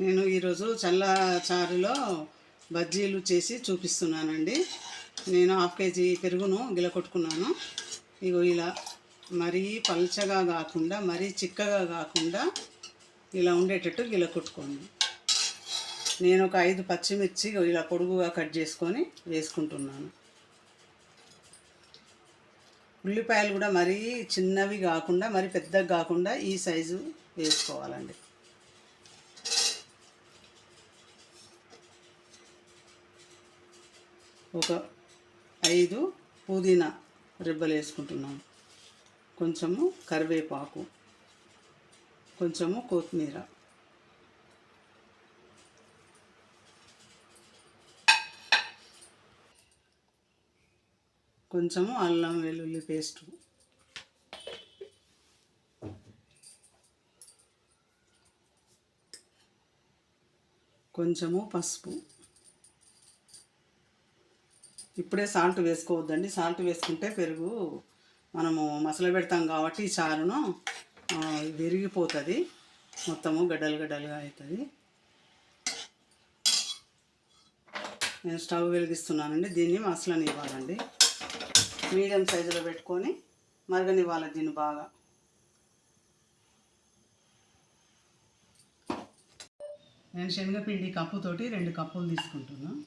నేను ఈరోజు చల్ల చారులో బజ్జీలు చేసి చూపిస్తున్నానండి. నేను హాఫ్ కేజీ పెరుగును గిలకొట్టుకున్నాను ఇగో ఇలా మరీ పల్చగా కాకుండా మరీ చిక్కగా కాకుండా ఇలా ఉండేటట్టు గిలకొట్టుకోండి నేను ఒక ఐదు పచ్చిమిర్చి ఇలా పొడుగుగా కట్ చేసుకొని వేసుకుంటున్నాను. ఉల్లిపాయలు కూడా మరీ చిన్నవి కాకుండా మరి పెద్దగా కాకుండా ఈ సైజు వేసుకోవాలండి. ఒక ఐదు పుదీనా రిబ్బలు వేసుకుంటున్నాను కొంచెము కరివేపాకు కొంచెము కొత్తిమీర. కొంచెము అల్లం వెల్లుల్లి పేస్టు. కొంచెము పసుపు. ఇప్పుడే సాల్ట్ వేసుకోవద్దండి. సాల్ట్ వేసుకుంటే పెరుగు మనము మసలు పెడతాం కాబట్టి ఈ చారును విరిగిపోతుంది. మొత్తము గడ్డలు గడ్డలుగా అవుతుంది నేను స్టవ్ వెలిగిస్తున్నానండి. దీన్ని మసలనివ్వాలండి. మీడియం సైజులో పెట్టుకొని మరగనివ్వాలి దీన్ని బాగా. నేను శనగపిండి కప్పుతోటి రెండు కప్పులు తీసుకుంటున్నాను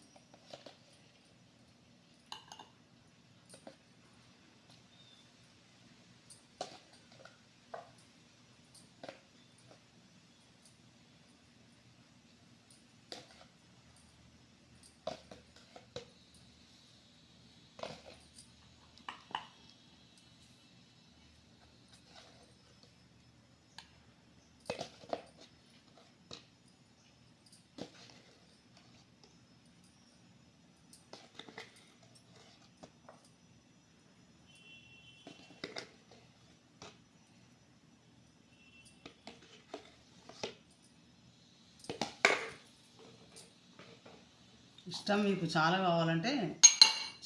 ఇష్టం మీకు చాలా కావాలంటే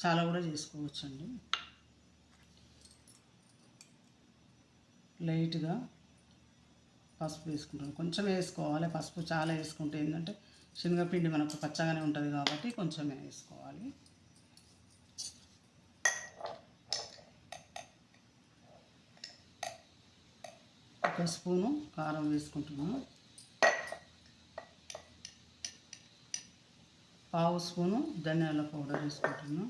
చాలా కూడా చేసుకోవచ్చండి. లైట్గా పసుపు వేసుకుంటాను కొంచెం వేసుకోవాలి. పసుపు చాలా వేసుకుంటే ఏంటంటే శనగపిండి మనకు పచ్చగానే ఉంటుంది కాబట్టి కొంచెమే వేసుకోవాలి. ఒక స్పూను కారం వేసుకుంటున్నాను. పావు స్పూను ధనియాల పౌడర్ వేసుకుంటున్నాను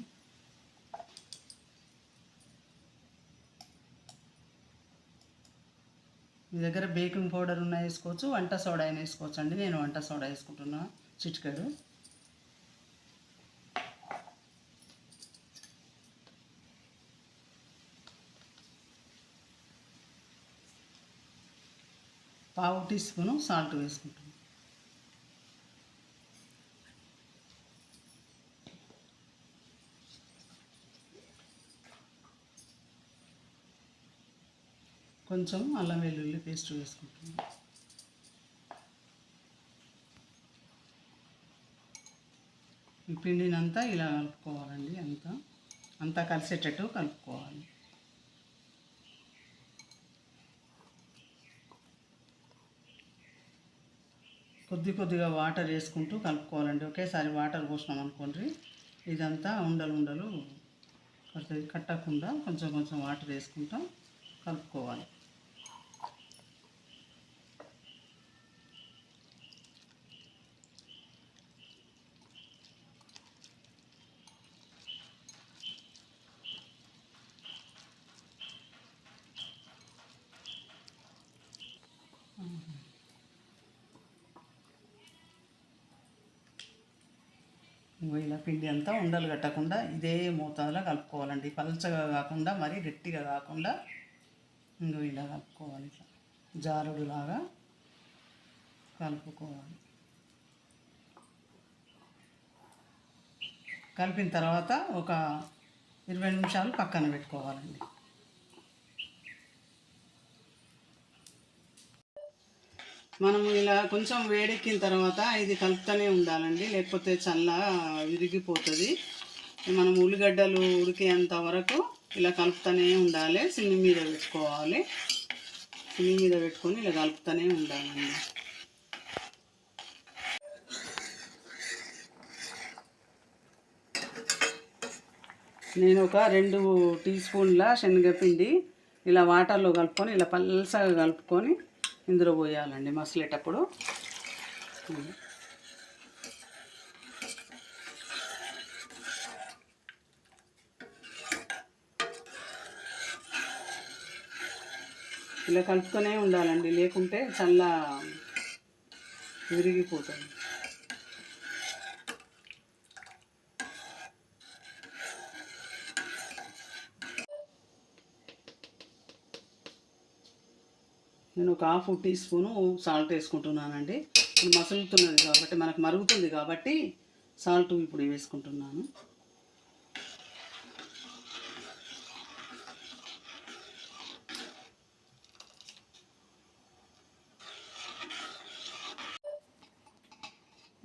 మీ దగ్గర బేకింగ్ పౌడర్ ఉన్న వేసుకోవచ్చు వంట సోడా అయినా వేసుకోవచ్చు అండి. నేను వంట సోడా వేసుకుంటున్నా చిటికెడు. పావు టీ స్పూను సాల్ట్ వేసుకుంటున్నాను కొంచెం అల్లం వెల్లుల్లి పేస్ట్ వేసుకుంటున్నాను. ఈ పిండిని అంతా ఇలా కలుపుకోవాలండి అంతా. అంతా కలిసేటట్టు కలుపుకోవాలి. కొద్ది కొద్దిగా వాటర్ వేసుకుంటూ కలుపుకోవాలండి. ఒకేసారి వాటర్ పోసినాం అనుకోండి ఇదంతా ఉండలు ఉండలు కడుతుంది కట్టకుండా కొంచెం కొంచెం వాటర్ వేసుకుంటూ కలుపుకోవాలి. ఇలా పిండి అంతా ఉండలు కట్టకుండా ఇదే మోతాదులో కలుపుకోవాలండి. పల్చగా కాకుండా మరీ గట్టిగా కాకుండా ఇంకో ఇలా కలుపుకోవాలి ఇట్లా. జారుడులాగా కలుపుకోవాలి. కలిపిన తర్వాత ఒక ఇరవై నిమిషాలు పక్కన పెట్టుకోవాలండి. మనము ఇలా కొంచెం వేడెక్కిన తర్వాత ఇది కలుపుతూనే ఉండాలండి. లేకపోతే చల్ల విరిగిపోతుంది. మనం ఉల్లిగడ్డలు ఉడికేంత వరకు ఇలా కలుపుతూనే ఉండాలి. సిమ్మి మీద పెట్టుకోవాలి. సిమ్మి మీద పెట్టుకొని ఇలా కలుపుతూనే ఉండాలండి. నేను ఒక రెండు టీ స్పూన్ల శనగపిండి ఇలా వాటర్లో కలుపుకొని ఇలా పల్సగా కలుపుకొని ఇందులో పోయాలండి మసలేటప్పుడు. ఇలా కలుపుతూనే ఉండాలండి లేకుంటే చల్ల విరిగిపోతుంది. నేను ఒక హాఫ్ టీ స్పూను సాల్ట్ వేసుకుంటున్నానండి. ఇప్పుడు మసులుతున్నది కాబట్టి మనకు మరుగుతుంది కాబట్టి సాల్ట్ ఇప్పుడు వేసుకుంటున్నాను.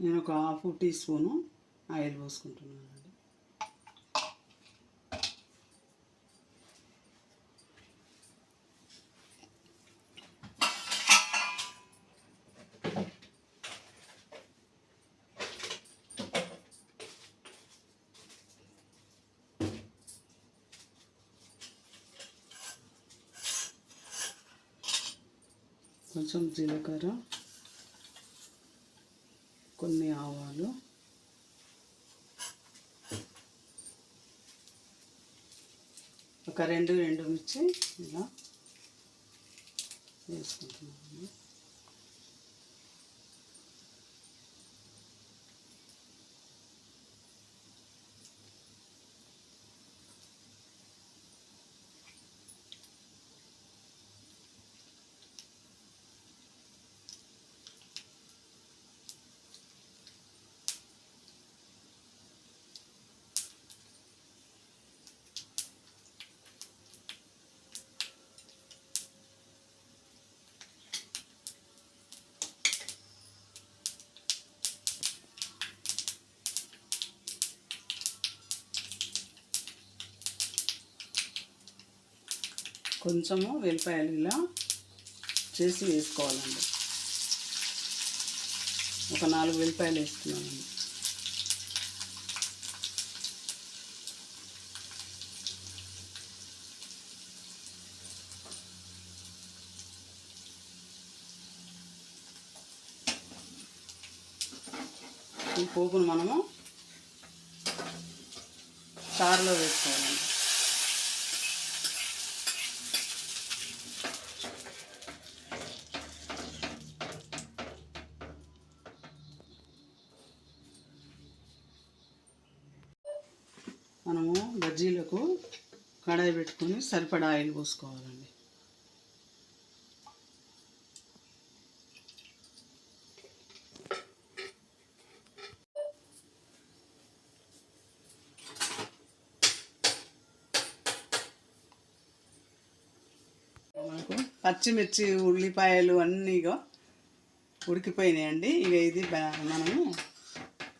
నేను ఒక హాఫ్ టీ స్పూను ఆయిల్ పోసుకుంటున్నానండి. కొంచెం జీలకర్ర కొన్ని ఆవాలు ఒక రెండు రెండు మిర్చి ఇలా వేసుకుంటున్నాను. కొంచెము వెల్లిపాయలు ఇలా చేసి వేసుకోవాలండి. ఒక నాలుగు వెల్లిపాయలు వేస్తున్నానండి. ఈ పోపును మనము చారులో వేసుకోవాలండి. పెట్టుకొని సరిపడా ఆయిల్ పోసుకోవాలండి. మనకు పచ్చిమిర్చి ఉల్లిపాయలు అన్నీ ఉడికిపోయినాయండి. ఇక ఇది మనము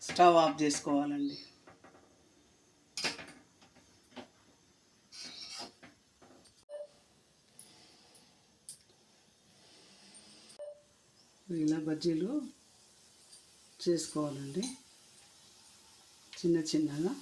స్టవ్ ఆఫ్ చేసుకోవాలండి. ఇలా బజ్జీలు చేసుకోవాలండి. చిన్న చిన్నగా.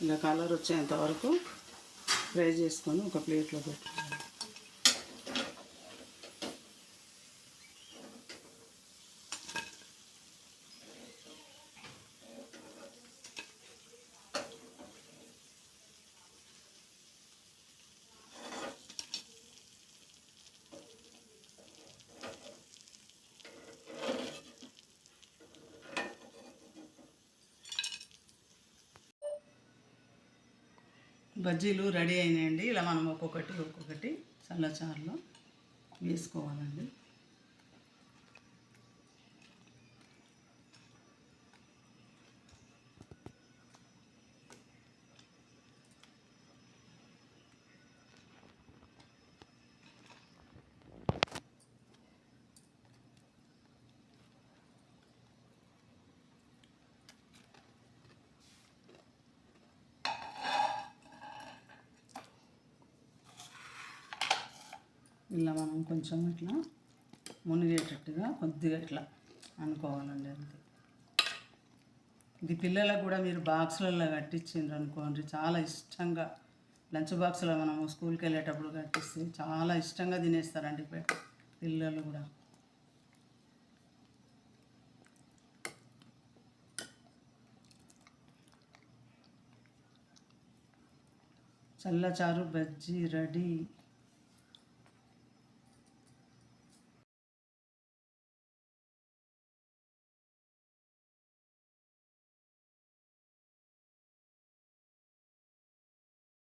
ఇలా కలర్ వచ్చేంత వరకు ఫ్రై చేసుకొని ఒక ప్లేట్లో పెట్టుకోవాలి బజ్జీలు రెడీ అయినాయండి. ఇలా మనం ఒక్కొక్కటి ఒక్కొక్కటి చల్లచారులో వేసుకోవాలండి. ఇలా మనం కొంచెం ఇట్లా మునిగేటట్టుగా కొద్దిగా ఇట్లా అనుకోవాలండి అంతే. ఇది పిల్లలకు కూడా మీరు బాక్సులలో కట్టించిండ్రు అనుకోండి చాలా ఇష్టంగా లంచ్ బాక్స్లో మనము స్కూల్కి వెళ్ళేటప్పుడు కట్టిస్తే చాలా ఇష్టంగా తినేస్తారండి పిల్లలు కూడా. చల్లచారు బజ్జీ రెడీ